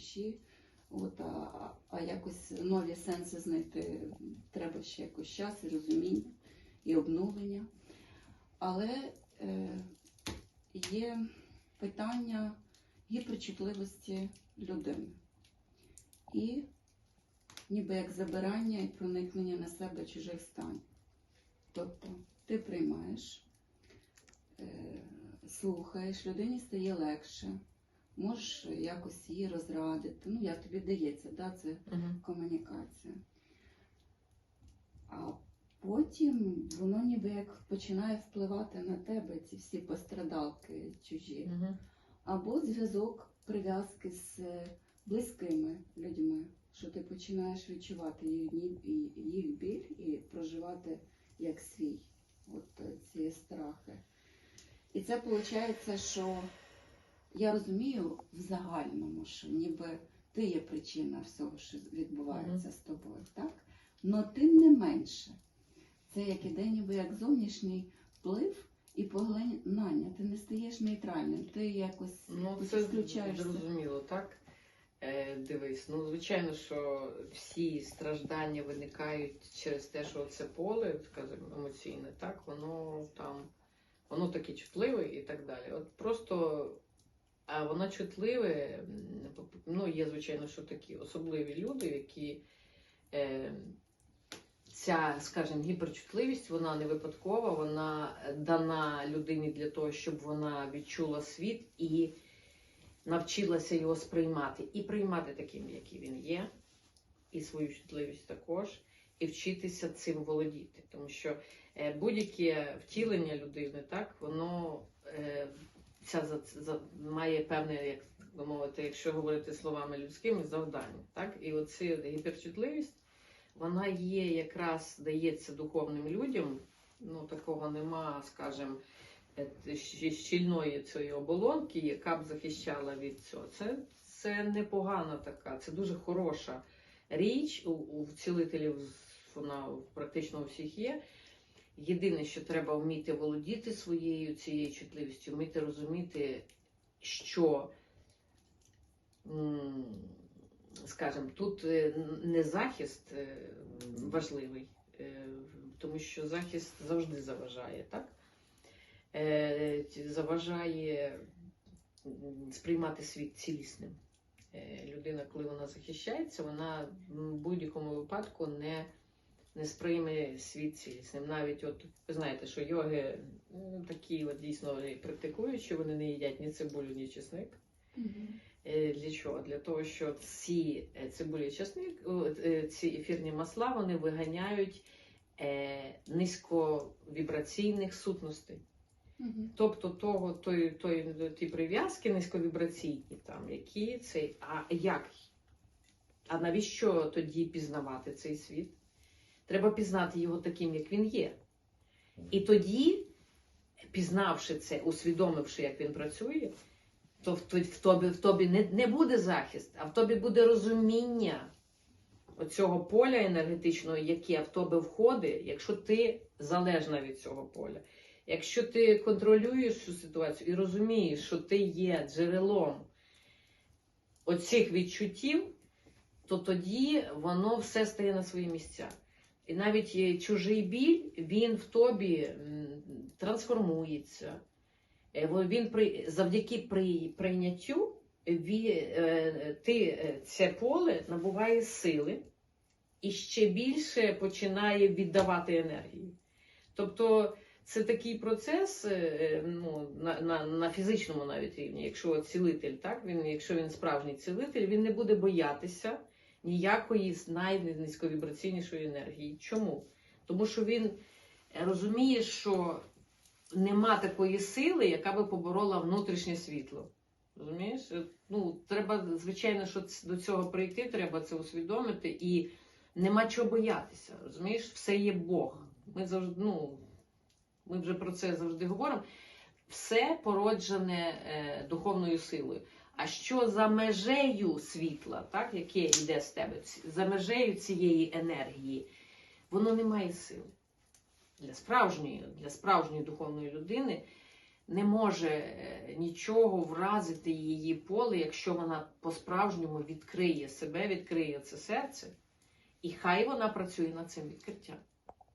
душі. От, а, а якось нові сенси знайти треба ще якось час і розуміння, і обновлення. Але е, є питання гіперчутливості людини. І ніби як забирання і проникнення на себе чужих станів. Тобто ти приймаєш, е, слухаєш, людині стає легше, можеш якось її розрадити. Ну, як тобі вдається, да, це Мгм. комунікація. А потім воно ніби як починає впливати на тебе, ці всі пострадалки чужі. Мгм. Або зв'язок прив'язки з близькими людьми, що ти починаєш відчувати їх, їх біль і проживати як свій от е, ці страхи. І це виходить, що я розумію в загальному, що ніби ти є причина всього, що відбувається з тобою, так? Но тим не менше, це як іде ніби як зовнішній вплив і поглинання. Ти не стаєш нейтральним, ти якось Ну, це включаєшся. зрозуміло, так? Е, дивись, ну звичайно, що всі страждання виникають через те, що це поле, скажімо, емоційне, так, воно там, воно таке чутливе і так далі. От просто, а воно чутливе, ну, є, звичайно, що такі особливі люди, які е, ця, скажімо, гіперчутливість, вона не випадкова, вона дана людині для того, щоб вона відчула світ і навчилася його сприймати і приймати таким, який він є, і свою чутливість також, і вчитися цим володіти. Тому що е, будь-яке втілення людини, так, ця, за, за, має певне, як би мовити, якщо говорити словами людськими, завдання. Так? І оця гіперчутливість, вона є якраз дається духовним людям. Ну, такого нема, скажімо, е, щільної цієї оболонки, яка б захищала від цього. Це, це непогана така, це дуже хороша річ. У, у цілителів вона практично у всіх є. Єдине, що треба вміти володіти своєю цією чутливістю, вміти розуміти, що, скажімо, тут е, не захист е, важливий, е, тому що захист завжди заважає, так? Заважає сприймати світ цілісним. Людина, коли вона захищається, вона в будь-якому випадку не, не сприйме світ цілісним. Навіть от ви знаєте, що йоги м, такі от дійсно і практикуючі, вони не їдять ні цибулю, ні чесник. Мгм. Е, Для чого? Для того, що ці е, цибулі і часник, е, ці ефірні масла, вони виганяють низьковібраційних сутностей. Мгм. Тобто того, той, той, ті прив'язки низьковібраційні, там, які цей, а як? А навіщо тоді пізнавати цей світ? Треба пізнати його таким, як він є. І тоді, пізнавши це, усвідомивши, як він працює, то в, то- в тобі, в тобі не, не буде захист, а в тобі буде розуміння оцього поля енергетичного, яке в тебе входить, якщо ти залежна від цього поля. Якщо ти контролюєш цю ситуацію і розумієш, що ти є джерелом оцих відчуттів, то тоді воно все стає на свої місця. І навіть чужий біль, він в тобі трансформується. Е, Він завдяки прийняттю е, ти, е, це поле набуває сили і ще більше починає віддавати енергію. Тобто це такий процес ну, на, на, на фізичному навіть рівні. Якщо цілитель, так, він, якщо він справжній цілитель, він не буде боятися ніякої з найнизьковібраційнішої енергії. Чому? Тому що він розуміє, що нема такої сили, яка би поборола внутрішнє світло. Розумієш? Е, Ну, треба, звичайно, що до цього прийти, треба це усвідомити, і нема чого боятися. Розумієш, все є Бог. Ми завжди, ну, ми вже про це завжди говоримо. Все породжене е, духовною силою. А що за межею світла, так, яке йде з тебе, за межею цієї енергії, воно не має сили. Для справжньої, для справжньої духовної людини не може е, нічого вразити її поле, якщо вона по-справжньому відкриє себе, відкриє це серце, і хай вона працює над цим відкриттям.